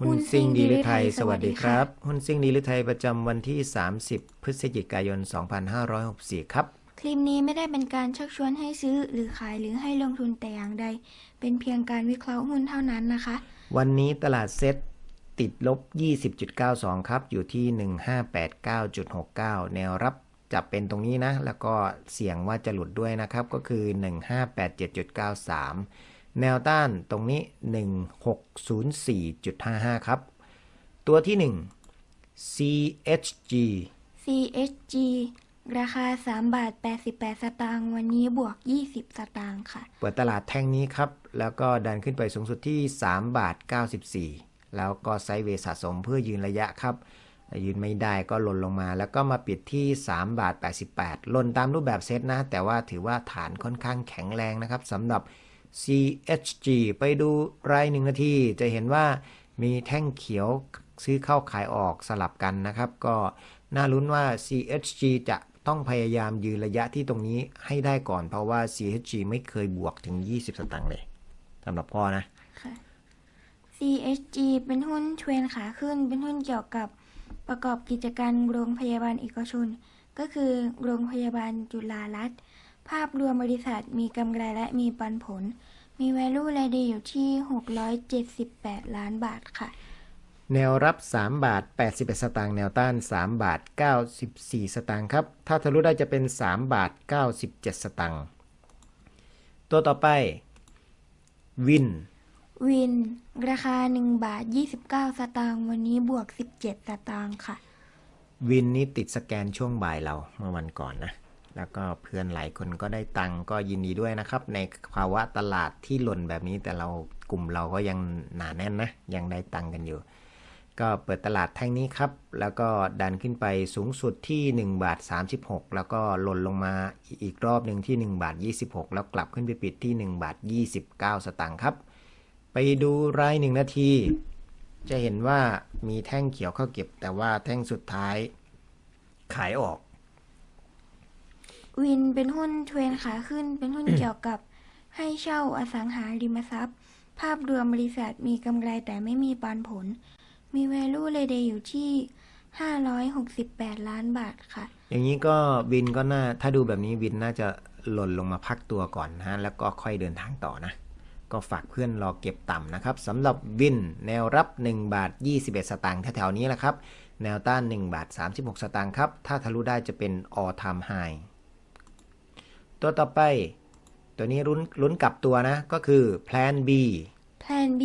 หุ้นซิ่งดีลิไทย สวัสดีครับ หุ้นซิ่งดีลิไทยประจำวันที่ 30 พฤศจิกายน 2564 ครับ คลิปนี้ไม่ได้เป็นการชักชวนให้ซื้อหรือขายหรือให้ลงทุนแต่อย่างใด เป็นเพียงการวิเคราะห์หุ้นเท่านั้นนะคะ วันนี้ตลาดเซ็ตติดลบ 20.92 ครับ อยู่ที่ 1589.69 แนวรับจะเป็นตรงนี้นะ แล้วก็เสี่ยงว่าจะหลุดด้วยนะครับ ก็คือ 1587.93 แนวต้านตรงนี้ 1604.55 ครับ ตัวที่ 1 CHG CHG ราคา 3 บาท 88 สตางค์วันนี้บวก 20 สตางค์ค่ะ เปิดตลาดแท่งนี้ครับ แล้วก็ดันขึ้นไปสูงสุดที่ 3 บาท 94 แล้วก็ไซด์เวย์สะสมเพื่อยืนระยะครับ ยืนไม่ได้ก็หล่นลงมา แล้วก็มาปิดที่ 3 บาท 88หล่นตามรูปแบบเซตนะ แต่ว่าถือว่าฐานค่อนข้างแข็งแรงนะครับสำหรับ CHG ไปดูรายหนึ่งนาทีจะเห็นว่ามีแท่งเขียวซื้อเข้าขายออกสลับกันนะครับ ก็น่าลุ้นว่า CHG จะต้องพยายามยืนระยะที่ตรงนี้ให้ได้ก่อน เพราะว่า CHG ไม่เคยบวกถึง 20 สตางค์เลยสำหรับพ่อนะค่ะ CHG เป็นหุ้นเทรนขาขึ้น เป็นหุ้นเกี่ยวกับประกอบกิจการโรงพยาบาลเอกชน ก็คือโรงพยาบาลจุฬารัตน์ ภาพรวมบริษัทมีกำไรและมีปันผล มี value รายดีอยู่ที่ 678 ล้านบาทค่ะ แนวรับ 3 บาท 81 สตางค์แนวต้าน 3 บาท 94 สตางค์ครับ ถ้าทะลุได้จะเป็น 3 บาท 97 สตางค์ตัวต่อไปวินวิน ราคา 1 บาท 29 สตางค์วันนี้บวก 17 สตางค์ค่ะ วินนี้ติดสแกนช่วงบ่ายเราเมื่อวันก่อนนะ แล้วก็เพื่อนหลายคนก็ได้ตังค์ก็ยินดีด้วยนะครับ ในภาวะตลาดที่หล่นแบบนี้ แต่เรากลุ่มเราก็ยังหนาแน่นนะ ยังได้ตังค์กันอยู่ ก็เปิดตลาดแท่งนี้ครับ แล้วก็ดันขึ้นไปสูงสุดที่ 1 บาท 36 แล้วก็หล่นลงมาอีกรอบหนึ่งที่ 1 บาท 26 แล้วกลับขึ้นไปปิดที่ 1 บาท 29 สตางค์ครับ ไปดูรายหนึ่งนาที จะเห็นว่ามีแท่งเขียวเข้าเก็บ แต่ว่าแท่งสุดท้ายขายออก วินเป็นหุ้นเทรนขาขึ้น เป็นหุ้นเกี่ยวกับให้เช่าอสังหาริมทรัพย์ ภาพรวมบริษัทมีกำไรแต่ไม่มีปันผล มี value รายได้อยู่ที่ 568 ล้านบาทค่ะ อย่างนี้ก็วินก็น่า ถ้าดูแบบนี้วินน่าจะหล่นลงมาพักตัวก่อนนะฮะแล้วก็ค่อยเดินทางต่อนะ ก็ฝากเพื่อนรอเก็บต่ำนะครับสำหรับวินแนวรับ 1 บาท 21 สตางค์แถวๆนี้แหละครับ แนวต้าน 1 บาท 36 สตางค์ครับ ถ้าทะลุได้จะเป็น all time high ตัวต่อไป ตัวนี้ลุ้นลุ้นกลับตัวนะ ก็คือ plan B Plan B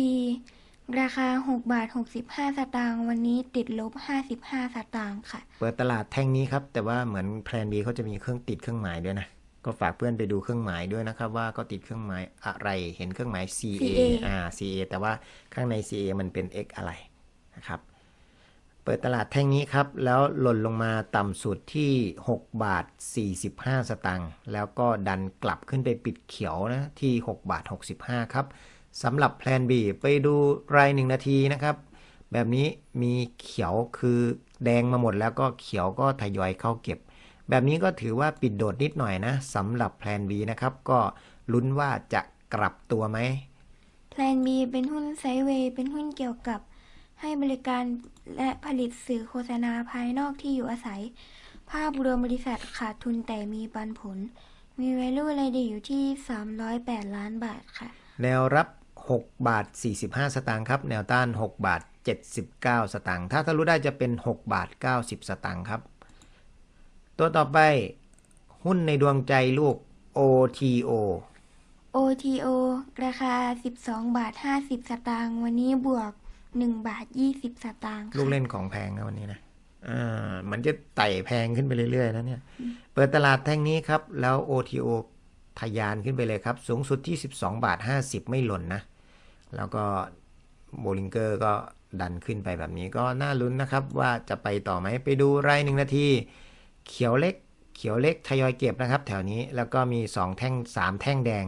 ราคา 6 บาท 65 สตางค์วันนี้ติดลบ 55 สตางค์ค่ะ เปิดตลาดแท่งนี้ครับ แต่ว่าเหมือนแพลน B เขาจะมีเครื่องติดเครื่องหมายด้วยนะ ก็ฝากเพื่อนไปดูเครื่องหมายด้วยนะครับ ว่าก็ติดเครื่องหมายอะไร เห็นเครื่องหมาย CA CA อ่า CA แต่ว่าข้างใน CA มันเป็น X อะไรนะครับ เปิดตลาดแท่งนี้ครับ แล้วหล่นลงมาต่ำสุดที่ 6 บาท 45 สตางค์แล้วก็ดันกลับขึ้นไปปิดเขียวนะ ที่ 6 บาท 65 ครับสำหรับแพลน B ไปดูรายหนึ่งนาทีนะครับ แบบนี้มีเขียวคือแดงมาหมดแล้วก็เขียวก็ทยอยเข้าเก็บ แบบนี้ก็ถือว่าปิดโดดนิดหน่อยนะสำหรับแพลน B นะครับ ก็ลุ้นว่าจะกลับตัวไหม Plan B เป็นหุ้นไซเวย์เป็นหุ้นเกี่ยวกับ ให้บริการและผลิตสื่อโฆษณาภายนอกที่อยู่อาศัย ภาพรวมบริษัทขาดทุนแต่มีปันผล มี value รายได้อยู่ที่ 308 ล้านบาทค่ะ แนวรับ 6 บาท 45 สตางค์ครับ แนวต้าน 6 บาท 79 สตางค์ถ้าทะลุได้จะเป็น 6 บาท 90 สตางค์ครับ ตัวต่อไปหุ้นในดวงใจลูก OTO OTO ราคา 12 บาท 50 สตางค์ วันนี้บวก 1บาท20สตางค์ลูกค่ะเล่นของแพงนะวันนี้นะอ่ามันจะไต่แพงขึ้นไปเรื่อยๆนะเนี่ย เปิดตลาดแท่งนี้ครับ แล้ว OTO ทะยานขึ้นไปเลยครับ สูงสุดที่ 12 บาท 50 ไม่หล่นนะ แล้วก็โบลิงเกอร์ก็ดันขึ้นไปแบบนี้ก็น่าลุ้นนะครับว่าจะไปต่อไหมไปดูรายหนึ่งนาที เขียวเล็ก เขียวเล็กทยอยเก็บนะครับ แถวนี้แล้วก็มี 2 แท่ง 3 แท่งแดง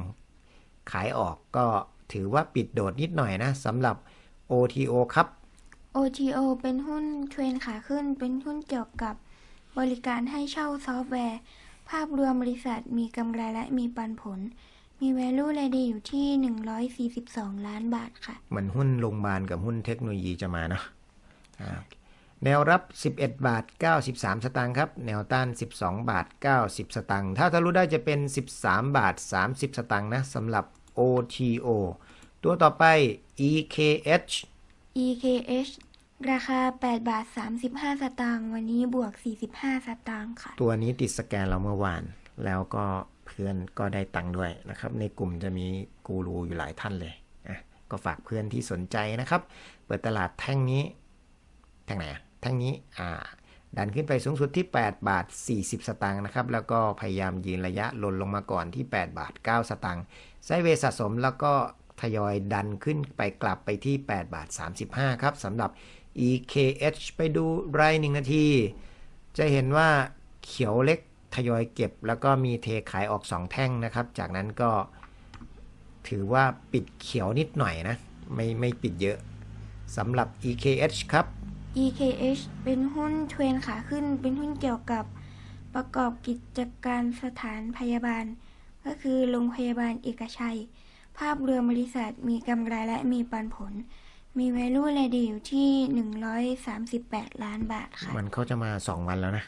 ขายออกก็ถือว่าปิดโดดนิดหน่อยนะสำหรับ OTO ครับ OTO เป็นหุ้นเทรนขาขึ้น เป็นหุ้นเกี่ยวกับบริการให้เช่าซอฟต์แวร์ ภาพรวมบริษัทมีกำไรและมีปันผล มีมี value รายเดย์อยู่ที่ 142 ล้านบาทค่ะ เหมือนหุ้นโรงพยาบาลกับหุ้นเทคโนโลยีจะมาเนาะอ่าแนวรับ 11 บาท 93 สตางค์ครับ แนวต้าน 12 บาท 90 สตางค์ ถ้าทะลุได้จะเป็น 13 บาท 30 สตางค์นะสำหรับ OTO ตัวต่อไป EKH EKH ราคา 8 บาท 35 สตางค์วันนี้บวก 45 สตางค์ค่ะ ตัวนี้ติดสแกนเราเมื่อวาน แล้วก็เพื่อนก็ได้ตังค์ด้วยนะครับ ในกลุ่มจะมีกูรูอยู่หลายท่านเลยอะก็ฝากเพื่อนที่สนใจนะครับ เปิดตลาดแท่งนี้ แท่งไหนอะแท่งนี้อ่าดันขึ้นไปสูงสุดที่ 8 บาท 40 สตางค์นะครับ แล้วก็พยายามยืนระยะลนลงมาก่อนที่ 8 บาท 9 สตางค์ไซด์เวย์สะสมแล้วก็ ทยอยดันขึ้นไปกลับไปที่ 8 บาท 35 ครับสำหรับ EKH ไปดูรายหนึ่งนาที จะเห็นว่าเขียวเล็กทยอยเก็บ แล้วก็มีเทขายออก 2 แท่งนะครับ จากนั้นก็ถือว่าปิดเขียวนิดหน่อยนะ ไม่ไม่ปิดเยอะสำหรับ EKH ครับ EKH เป็นหุ้นเทรนขาขึ้น เป็นหุ้นเกี่ยวกับประกอบกิจการสถานพยาบาล ก็คือโรงพยาบาลเอกชัย ภาพรวมบริษัทมีกำไรและมีปันผล มี value รายเดย์อยู่ที่ 138 ล้านบาทค่ะ มันเขาจะมา 2 วันแล้วนะ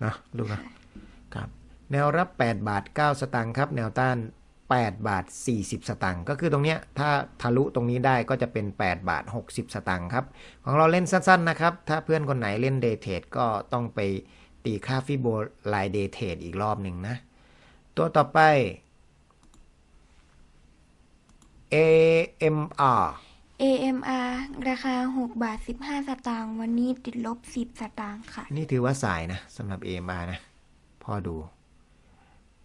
เนาะลูกนะครับ แนวรับ 8 บาท 9 สตางค์ครับ แนวต้าน 8 บาท 40 สตางค์ก็คือตรงเนี้ยถ้าทะลุตรงนี้ได้ก็จะเป็น 8 บาท 60 สตางค์ครับ ของเราเล่นสั้นๆนะครับ ถ้าเพื่อนคนไหนเล่นเดย์เทรดก็ต้องไปตีค่าฟิโบไลน์เดย์เทรดอีกรอบหนึ่งนะ ตัวต่อไป AMR AMR ราคา 6 บาท 15 สตางค์วันนี้ติดลบ 10 สตางค์ค่ะ นี่ถือว่าสายนะสำหรับ AMR นะพอดู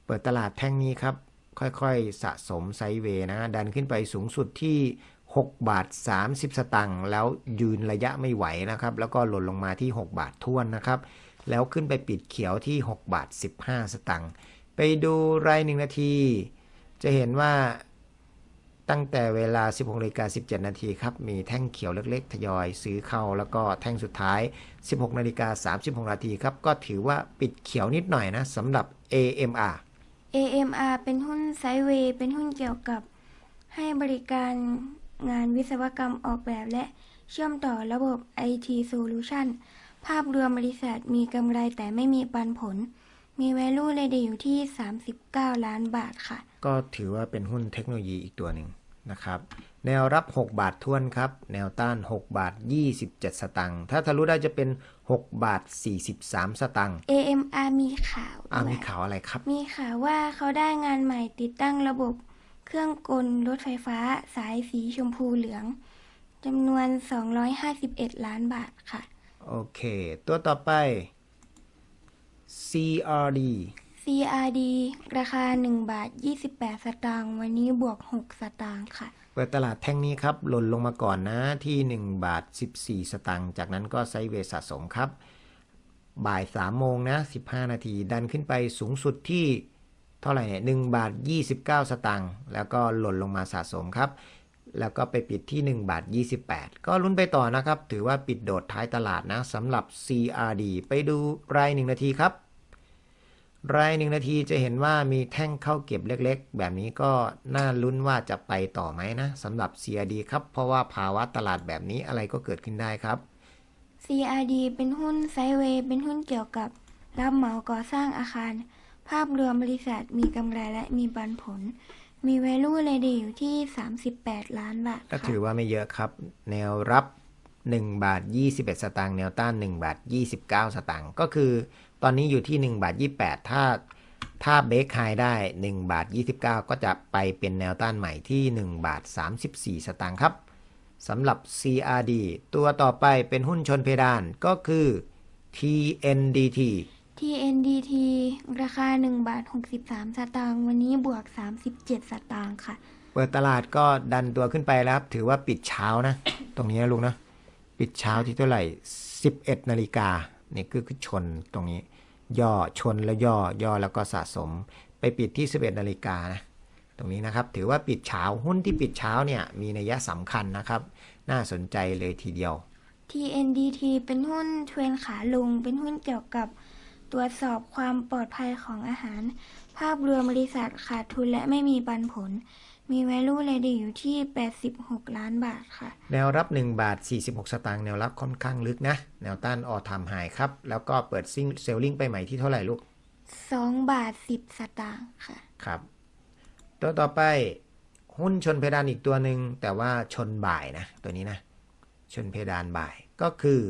เปิดตลาดแท่งนี้ครับ ค่อยๆ สะสมไซด์เวย์นะ ดันขึ้นไปสูงสุดที่ 6 บาท 30 สตังค์แล้วยืนระยะไม่ไหวนะครับ แล้วก็หล่นลงมาที่ 6 บาทท้วนนะครับ แล้วขึ้นไปปิดเขียวที่ 6 บาท 15 สตังค์ไปดูรายหนึ่งนาที จะเห็นว่า ตั้งแต่เวลา 16นาฬิกา17 นาทีครับ มีแท่งเขียวเล็กๆ ทยอยซื้อเข้า แล้วก็แท่งสุดท้าย 16นาฬิกา36 นาทีครับ ก็ถือว่าปิดเขียวนิดหน่อยนะสำหรับ AMR AMR เป็นหุ้นไซเวย์เป็นหุ้นเกี่ยวกับ ให้บริการงานวิศวกรรมออกแบบและเชื่อมต่อระบบ IT Solution ภาพรวมบริษัทมีกำไรแต่ไม่มีปันผล มี value รายเดย์อยู่ที่ 39 ล้านบาทค่ะ ก็ถือว่าเป็นหุ้นเทคโนโลยีอีกตัวหนึ่งนะครับ แนวรับ 6 บาททวนครับ แนวต้าน 6 บาท 27 สตังค์ ถ้าทะลุได้จะเป็น 6 บาท 43 สตังค์ AMR มีข่าวอ่าด้วมียข่าวอะไรครับ มีข่าวว่าเขาได้งานใหม่ติดตั้งระบบเครื่องกลรถไฟฟ้าสายสีชมพูเหลืองจำนวน 251 ล้านบาทค่ะ โอเค ตัวต่อไป CRD CRD ราคา 1 บาท 28 สตางค์วันนี้บวก 6 สตางค์ค่ะ เปิดตลาดแท่งนี้ครับ หล่นลงมาก่อนนะที่ 1 บาท 14 สตางค์จากนั้นก็ไซด์เวสะสมครับ บ่าย 3 โมงนะ 15 นาที ดันขึ้นไปสูงสุดที่เท่าไหร่เนี่ย1บาท 29 สตางค์แล้วก็หล่นลงมาสะสมครับ แล้วก็ไปปิดที่ 1 บาท 28 ก็ลุ้นไปต่อนะครับ ถือว่าปิดโดดท้ายตลาดนะสำหรับ CRD ไปดูราย 1 นาทีครับ รายหนึ่งนาทีจะเห็นว่ามีแท่งเข้าเก็บเล็กๆ แบบนี้ก็น่าลุ้นว่าจะไปต่อไหมนะสำหรับ CRD ครับ เพราะว่าภาวะตลาดแบบนี้อะไรก็เกิดขึ้นได้ครับ CRD เป็นหุ้นไซด์เวย์เป็นหุ้นเกี่ยวกับ รับเหมาก่อสร้างอาคาร ภาพรวมบริษัทมีกำไรและมีปันผล มี value รายเดย์อยู่ที่ 38 ล้านบาทก็ค่ะถือว่าไม่เยอะครับ แนวรับ 1 บาท 21 สตางค์แนวต้าน 1 บาท 29 สตางค์ก็คือ ตอนนี้อยู่ที่1บาท28 ถ้าถ้าเบรกไฮได้1บาท29 ก็จะไปเป็นแนวต้านใหม่ที่1บาท34 สตางค์ครับสำหรับ CRD ตัวต่อไปเป็นหุ้นชนเพดานก็คือ TNDT TNDT ราคา1บาท63 สตางค์วันนี้บวก 37 สตางค์ค่ะ เปิดตลาดก็ดันตัวขึ้นไปแล้วครับถือว่าปิดเช้านะ ตรงนี้นะลุงนะ ปิดเช้าที่เท่าไหร่ 11 นาฬิกา นี่คือคือชนตรงนี้ ย่อชนแล้วย่อย่อแล้วก็สะสม ไปปิดที่ 11นาฬิกานะตรงนี้นะครับถือว่าปิดเช้าหุ้นที่ปิดเช้าเนี่ยมีนัยสำคัญนะครับ น่าสนใจเลยทีเดียว TNDT เป็นหุ้นเทรนขาลง เป็นหุ้นเกี่ยวกับตรวจสอบความปลอดภัยของอาหาร ภาพรวมบริษัทขาดทุนและไม่มีปันผล มี value ready อยู่ที่ 86 ล้านบาทค่ะ แนวรับ 1 บาท 46 สตางค์แนวรับค่อนข้างลึกนะ แนวต้านออทามไฮครับ แล้วก็เปิดซิงเซลลิงไปใหม่ที่เท่าไหร่ลูก 2 บาท 10 สตางค์ค่ะ ครับ ตัวต่อไปหุ้นชนเพดานอีกตัวหนึ่งแต่ว่าชนบ่ายนะ ตัวนี้นะ ชนเพดานบ่ายก็คือ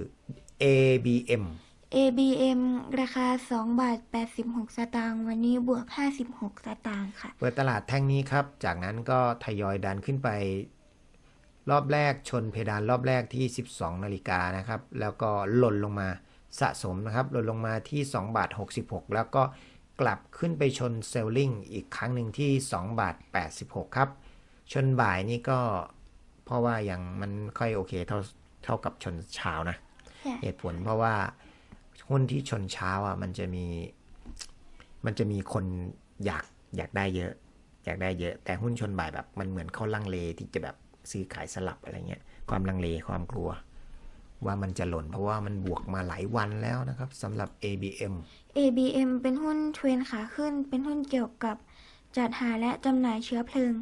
ABM ABM ราคา2บาท86 สตางค์วันนี้บวก 56 สตางค์ค่ะ เปิดตลาดแท่งนี้ครับ จากนั้นก็ทยอยดันขึ้นไป รอบแรกชนเพดานรอบแรกที่ 12 นาฬิกานะครับ แล้วก็หล่นลงมาสะสมนะครับหล่นลงมาที่2บาท66 แล้วก็กลับขึ้นไปชนเซลลิงอีกครั้งหนึ่งที่2บาท86 ครับ ชนบ่ายนี่ก็เพราะว่ายังมันค่อยโอเคเท่าเท่ากับชนเช้านะค่ะเหตุผลเพราะว่า หุ้นที่ชนเช้าอะ มันจะมี มันจะมีคนอยากอยากได้เยอะ อยากได้เยอะ แต่หุ้นชนบ่ายแบบ มันเหมือนเขาลังเลที่จะแบบซื้อขายสลับอะไรเงี้ย ความลังเลความกลัว ว่ามันจะหล่นเพราะว่ามันบวกมาหลายวันแล้วนะครับสำหรับ ABM ABM เป็นหุ้นเทรนขาขึ้น เป็นหุ้นเกี่ยวกับจัดหาและจำหน่ายเชื้อเพลิง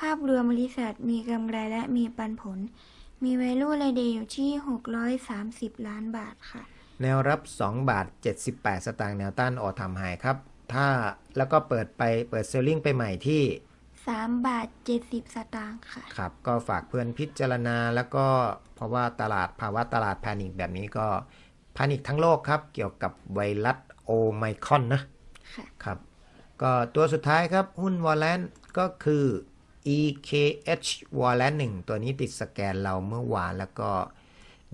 ภาพรวมบริษัทมีกำไรและมีปันผล มี value ready อยู่ที่ 630 ล้านบาทค่ะ แนวรับ 2 บาท 78 สตางค์แนวต้านออทามไฮครับ ถ้าแล้วก็เปิดไปเปิดเซลลิงไปใหม่ที่ 3 บาท 70 สตางค์ค่ะ ครับ ก็ฝากเพื่อนพิจารณาแล้วก็เพราะว่าตลาดภาวะตลาดแพนิคแบบนี้ก็แพนิคทั้งโลกครับ เกี่ยวกับไวรัสโอไมครอนนะค่ะครับ ก็ตัวสุดท้ายครับ หุ้นวอลเลนก็คือ EKH วอลเลนหนึ่งตัวนี้ติดสแกนเราเมื่อวานแล้วก็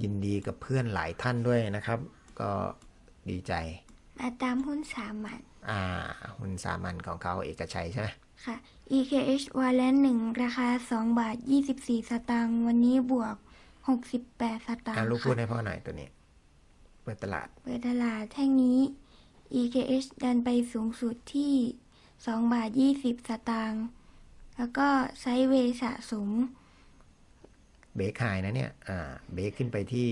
ยินดีกับเพื่อนหลายท่านด้วยนะครับ ก็ดีใจ มาตามหุ้นสามัญอ่า หุ้นสามัญของเขาเอกชัยใช่ไหมค่ะ EKH w a l l e n 1ราคา 2 บาท 24 สตางค์วันนี้บวก 68 สตางอ่าค์ลูกพูดค่ะให้พ่อหน่อยตัวนี้ เปิดตลาด เปิดตลาดแท่งนี้ EKH ดันไปสูงสุดที่ 2 บาท 20 สตางค์แล้วก็ไซด์เวย์สะสม เบรกไฮนะเนี่ย อ่า เบรกขึ้นไปที่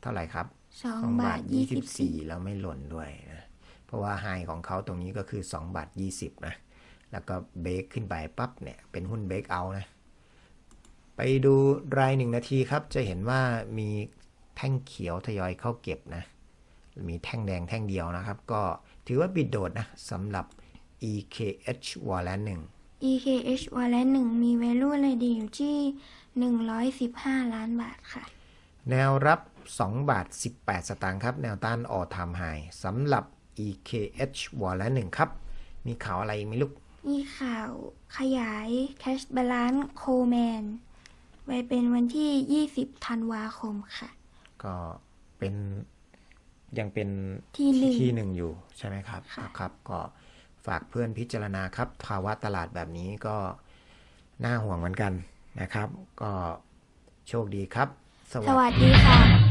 เท่าไหร่ครับ2บาท24แล้วไม่หล่นด้วยนะ เพราะว่าไฮของเขาตรงนี้ก็คือ2บาท20นะ แล้วก็เบรกขึ้นไปปั๊บเนี่ย เป็นหุ้นเบรกเอานะ ไปดูรายหนึ่งนาทีครับ จะเห็นว่ามีแท่งเขียวทยอยเข้าเก็บนะ มีแท่งแดงแท่งเดียวนะครับ ก็ถือว่าบิดโดดนะสำหรับ EKH w a l l e n 1 EKH w a l l e n 1มี value ready อยู่ที่ 115 ล้านบาทค่ะ แนวรับ 2 บาท 18 สตางค์ครับ แนวต้านออทามไฮสำหรับ EKH วอลและ1ครับ มีข่าวอะไรอีกไหมลูก มีข่าวขยาย Cash Balance Coleman ไว้เป็นวันที่ 20 ธันวาคมค่ะ ก็เป็นยังเป็นที่หนึ่งที่หนึ่งอยู่ใช่ไหมครับค่ะครับ ก็ฝากเพื่อนพิจารณาครับ ภาวะตลาดแบบนี้ก็น่าห่วงเหมือนกัน นะครับ ก็โชคดีครับ สวัสวัสดีค่ะ